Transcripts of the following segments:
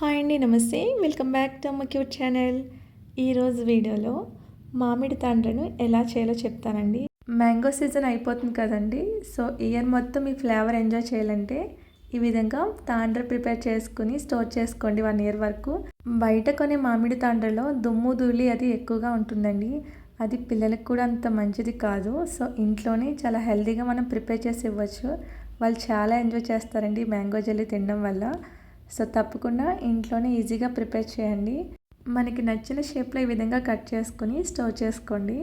Hi అండి నమస్తే. Welcome back to Amma cute channel ఈరోజు వీడియోలో మామిడి తాండ్రను ఎలా చేయాలో చెప్తానండి. మ్యాంగో సీజన్ అయిపోతుంది కదండి. సో ఇయర్ మొత్తం ఈ ఫ్లేవర్ ఎంజాయ్ చేయాలంటే ఈ విధంగా తాండ్ర ప్రిపేర్ చేసుకుని స్టోర్ చేసుకోండి వన్ ఇయర్ వరకు. బయట కొనే మామిడి తాండ్రలో దుమ్ము ధూళి అది ఎక్కువగా ఉంటుందండి. అది పిల్లలకు కూడా అంత మంచిది కాదు. సో ఇంట్లోనే చాలా హెల్తీగా మనం ప్రిపేర్ చేసి ఇవ్వచ్చు. వాళ్ళు చాలా ఎంజాయ్ చేస్తారండి మ్యాంగో జెల్లీ తినడం వల్ల. సో తప్పకుండా ఇంట్లోనే ఈజీగా ప్రిపేర్ చేయండి. మనకి నచ్చిన షేప్లో ఈ విధంగా కట్ చేసుకొని స్టోర్ చేసుకోండి.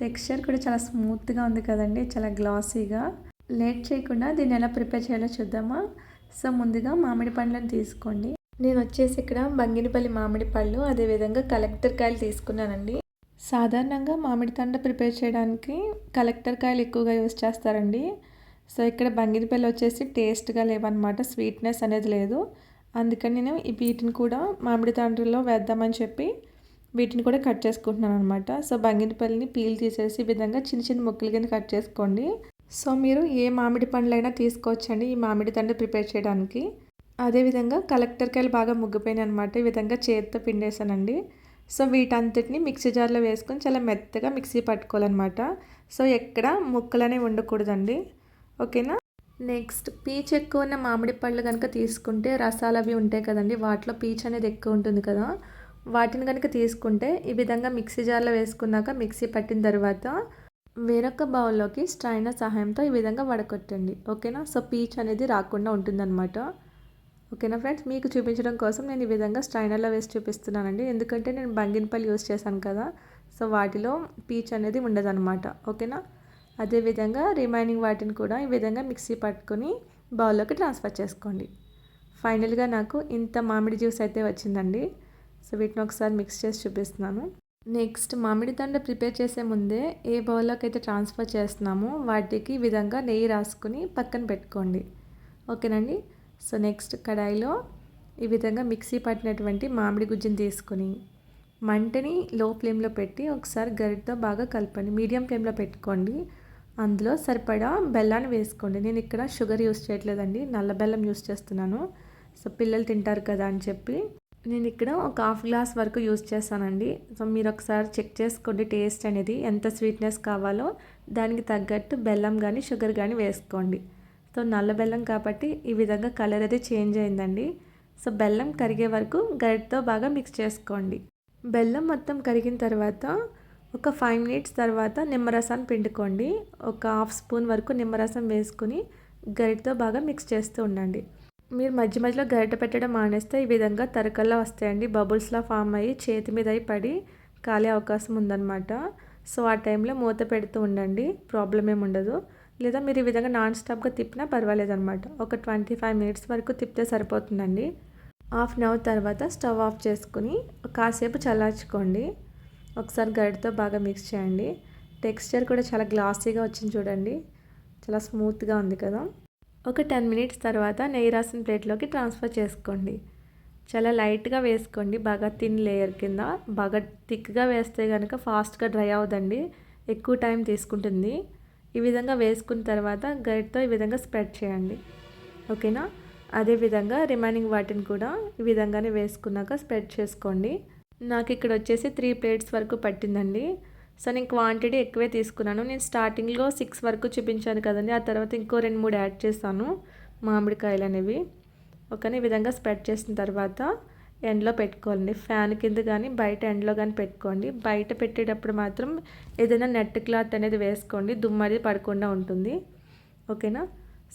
టెక్స్చర్ కూడా చాలా స్మూత్గా ఉంది కదండి చాలా గ్లాసీగా. లేట్ చేయకుండా దీన్ని ఎలా ప్రిపేర్ చేయాలో చూద్దామా? సో ముందుగా మామిడి పండ్లను తీసుకోండి. నేను వచ్చేసి ఇక్కడ బంగినపల్లి మామిడి పళ్ళు అదేవిధంగా కలెక్టర్ కాయలు తీసుకున్నానండి. సాధారణంగా మామిడి తండ ప్రిపేర్ చేయడానికి కలెక్టర్ కాయలు ఎక్కువగా యూస్ చేస్తారండి. సో ఇక్కడ బంగినపల్లి వచ్చేసి టేస్ట్గా లేవన్నమాట స్వీట్నెస్ అనేది లేదు. అందుకని నేను ఈ వీటిని కూడా మామిడి తాండ్రుల్లో వేద్దామని చెప్పి వీటిని కూడా కట్ చేసుకుంటున్నాను అనమాట సో బంగినపల్లిని పీల్ తీసేసి ఈ విధంగా చిన్న చిన్న ముక్కల కింద కట్ చేసుకోండి. సో మీరు ఏ మామిడి పండ్లైనా తీసుకోవచ్చండి ఈ మామిడి తండ్రి ప్రిపేర్ చేయడానికి. అదేవిధంగా కలెక్టర్ కాయలు బాగా ముగ్గిపోయినాయి అనమాట ఈ విధంగా చేతితో పిండేసానండి సో వీటంతటిని మిక్సీ జార్లో వేసుకొని చాలా మెత్తగా మిక్సీ పట్టుకోవాలన్నమాట. సో ఎక్కడ ముక్కలనే ఉండకూడదండి. ఓకేనా? నెక్స్ట్ పీచ్ ఎక్కువ ఉన్న మామిడి పళ్ళు కనుక తీసుకుంటే రసాలు అవి ఉంటాయి కదండి వాటిలో పీచ్ అనేది ఎక్కువ ఉంటుంది కదా. వాటిని కనుక తీసుకుంటే ఈ విధంగా మిక్సీ జార్లో వేసుకున్నాక మిక్సీ పట్టిన తర్వాత వేరొక బౌల్లోకి స్ట్రైనర్ సహాయంతో ఈ విధంగా వడకొట్టండి. ఓకేనా? సో పీచ్ అనేది రాకుండా ఉంటుందన్నమాట. ఓకేనా ఫ్రెండ్స్? మీకు చూపించడం కోసం నేను ఈ విధంగా స్ట్రైనర్లో వేసి చూపిస్తున్నానండి. ఎందుకంటే నేను బంగినపల్లి యూస్ చేశాను కదా సో వాటిలో పీచ్ అనేది ఉండదన్నమాట. ఓకేనా? అదేవిధంగా రిమైనింగ్ వాటిని కూడా ఈ విధంగా మిక్సీ పట్టుకొని బౌల్లోకి ట్రాన్స్ఫర్ చేసుకోండి. ఫైనల్గా నాకు ఇంత మామిడి జ్యూస్ అయితే వచ్చిందండి. సో వీటిని ఒకసారి మిక్స్ చేసి చూపిస్తున్నాను. నెక్స్ట్ మామిడి దండ ప్రిపేర్ చేసే ముందే ఏ బౌల్లోకి అయితే ట్రాన్స్ఫర్ చేస్తున్నామో వాటికి విధంగా నెయ్యి రాసుకుని పక్కన పెట్టుకోండి. ఓకేనండి? సో నెక్స్ట్ కడాయిలో ఈ విధంగా మిక్సీ పట్టినటువంటి మామిడి గుజ్జుని తీసుకుని మంటని లో ఫ్లేమ్లో పెట్టి ఒకసారి గరిటతో బాగా కలపండి. మీడియం ఫ్లేమ్లో పెట్టుకోండి. అందులో సరిపడా బెల్లాన్ని వేసుకోండి. నేను ఇక్కడ షుగర్ యూస్ చేయట్లేదండి. నల్ల బెల్లం యూస్ చేస్తున్నాను. సో పిల్లలు తింటారు కదా అని చెప్పి నేను ఇక్కడ ఒక హాఫ్ గ్లాస్ వరకు యూస్ చేస్తానండి సో మీరు ఒకసారి చెక్ చేసుకోండి టేస్ట్ అనేది ఎంత స్వీట్నెస్ కావాలో. దానికి తగ్గట్టు బెల్లం కానీ షుగర్ కానీ వేసుకోండి. సో నల్ల బెల్లం కాబట్టి ఈ విధంగా కలర్ అయితే చేంజ్ అయిందండి. సో బెల్లం కరిగే వరకు గరిటతో బాగా మిక్స్ చేసుకోండి. బెల్లం మొత్తం కరిగిన తర్వాత ఒక ఫైవ్ మినిట్స్ తర్వాత నిమ్మరసాన్ని పిండుకోండి. ఒక హాఫ్ స్పూన్ వరకు నిమ్మరసం వేసుకుని గరిటతో బాగా మిక్స్ చేస్తూ ఉండండి. మీరు మధ్య మధ్యలో గరిట పెట్టడం మానేస్తే ఈ విధంగా తరకల్లా వస్తాయండి. బబుల్స్లా ఫామ్ అయ్యి చేతి మీద అయి పడి కాలే అవకాశం ఉందన్నమాట. సో ఆ టైంలో మూత పెడుతూ ఉండండి. ప్రాబ్లం ఏమి ఉండదు. లేదా మీరు ఈ విధంగా నాన్ స్టాప్గా తిప్పినా పర్వాలేదు అనమాట ఒక ట్వంటీ ఫైవ్ మినిట్స్ వరకు తిప్పితే సరిపోతుందండి. హాఫ్ అన్ అవర్ తర్వాత స్టవ్ ఆఫ్ చేసుకుని కాసేపు చల్లార్చుకోండి. ఒకసారి గడితో బాగా మిక్స్ చేయండి. టెక్స్చర్ కూడా చాలా గ్లాసీగా వచ్చింది చూడండి. చాలా స్మూత్గా ఉంది కదా. ఒక టెన్ మినిట్స్ తర్వాత నెయ్యి రాసిన ప్లేట్లోకి ట్రాన్స్ఫర్ చేసుకోండి. చాలా లైట్గా వేసుకోండి. బాగా థిన్ లేయర్ కింద. బాగా థిక్గా వేస్తే కనుక ఫాస్ట్గా డ్రై అవ్వదండి. ఎక్కువ టైం తీసుకుంటుంది. ఈ విధంగా వేసుకున్న తర్వాత గరిటతో ఈ విధంగా స్ప్రెడ్ చేయండి. ఓకేనా అదేవిధంగా రిమైనింగ్ వాటిని కూడా ఈ విధంగానే వేసుకున్నాక స్ప్రెడ్ చేసుకోండి. నాకు ఇక్కడ వచ్చేసి త్రీ ప్లేట్స్ వరకు పట్టిందండి. సో నేను క్వాంటిటీ ఎక్కువే తీసుకున్నాను. నేను స్టార్టింగ్లో సిక్స్ వరకు చూపించాను కదండి. ఆ తర్వాత ఇంకో రెండు మూడు యాడ్ చేస్తాను మామిడికాయలు అనేవి. ఒకని ఈ విధంగా స్ప్రెడ్ చేసిన తర్వాత ఎండ్లో పెట్టుకోవాలండి. ఫ్యాన్ కింద కానీ బయట ఎండ్లో కానీ పెట్టుకోండి. బయట పెట్టేటప్పుడు మాత్రం ఏదైనా నెట్ క్లాత్ అనేది వేసుకోండి. దుమ్మది పడకుండా ఉంటుంది. ఓకేనా?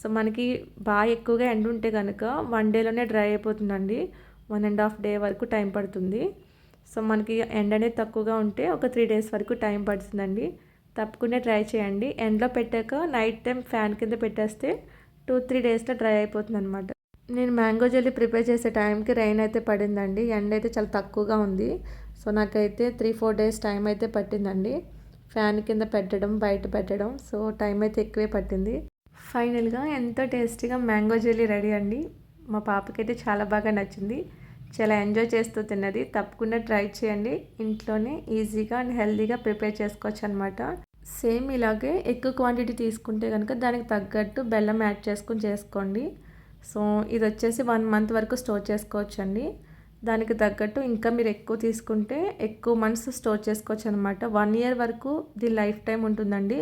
సో మనకి బాగా ఎక్కువగా ఎండ ఉంటే కనుక వన్ డేలోనే డ్రై అయిపోతుందండి. వన్ అండ్ హాఫ్ డే వరకు టైం పడుతుంది. సో మనకి ఎండ అనేది తక్కువగా ఉంటే ఒక త్రీ డేస్ వరకు టైం పడుతుందండి. తప్పకుండా ట్రై చేయండి. ఎండలో పెట్టాక నైట్ టైం ఫ్యాన్ కింద పెట్టేస్తే టూ త్రీ డేస్లో డ్రై అయిపోతుంది అనమాట నేను మ్యాంగో జెల్లీ ప్రిపేర్ చేసే టైంకి రైన్ అయితే పడిందండి. ఎండ అయితే చాలా తక్కువగా ఉంది. సో నాకైతే త్రీ ఫోర్ డేస్ టైం అయితే పట్టిందండి. ఫ్యాన్ కింద పెట్టడం బయట పెట్టడం సో టైం అయితే ఎక్కువే పట్టింది. ఫైనల్గా ఎంతో టేస్టీగా మ్యాంగో జెల్లీ రెడీ అండి. మా పాపకైతే చాలా బాగా నచ్చింది. చాలా ఎంజాయ్ చేస్తూ తిన్నది. తప్పకుండా ట్రై చేయండి. ఇంట్లోనే ఈజీగా అండ్ హెల్తీగా ప్రిపేర్ చేసుకోవచ్చు అనమాట సేమ్ ఇలాగే ఎక్కువ క్వాంటిటీ తీసుకుంటే కనుక దానికి తగ్గట్టు బెల్లం యాడ్ చేసుకుని చేసుకోండి. సో ఇది వచ్చేసి వన్ మంత్ వరకు స్టోర్ చేసుకోవచ్చు అండి. దానికి తగ్గట్టు ఇంకా మీరు ఎక్కువ తీసుకుంటే ఎక్కువ మంత్స్ స్టోర్ చేసుకోవచ్చు అనమాట వన్ ఇయర్ వరకు ది లైఫ్ టైం ఉంటుందండి.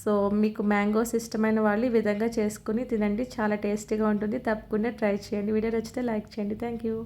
సో మీకు మ్యాంగోస్ ఇష్టమైన వాళ్ళు ఈ విధంగా చేసుకుని తినండి. చాలా టేస్టీగా ఉంటుంది. తప్పకుండా ట్రై చేయండి. వీడియో నచ్చితే లైక్ చేయండి. Thank you.